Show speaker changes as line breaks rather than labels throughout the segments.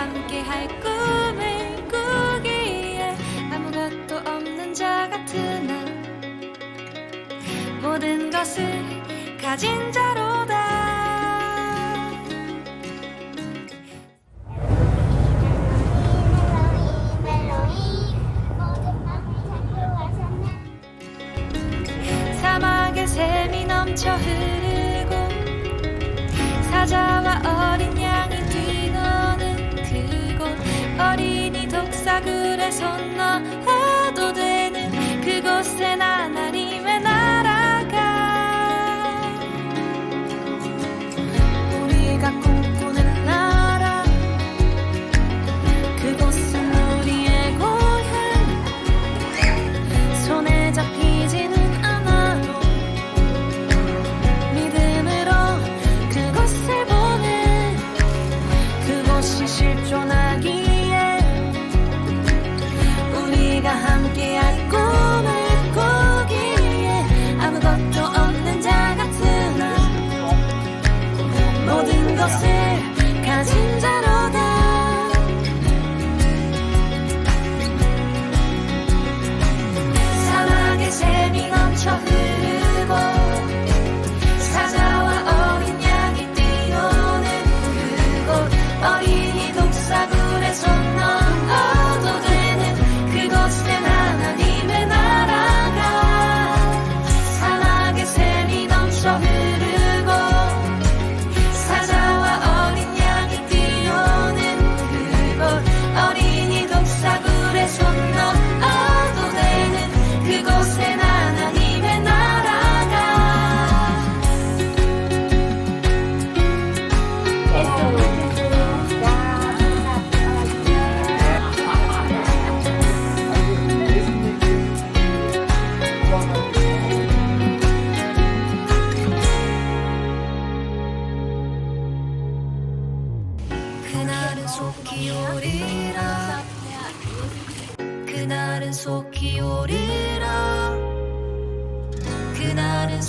함께할 꿈을 꾸기에 아무것도 없는 자 같은 나. 모든 것을 가진 자로다. 사막에 샘이 넘쳐 흐르고 사자와 벗어나 해도 되는 그곳에 나는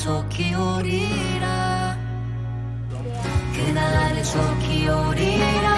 속히 오리라. 그날의 속히 오리라.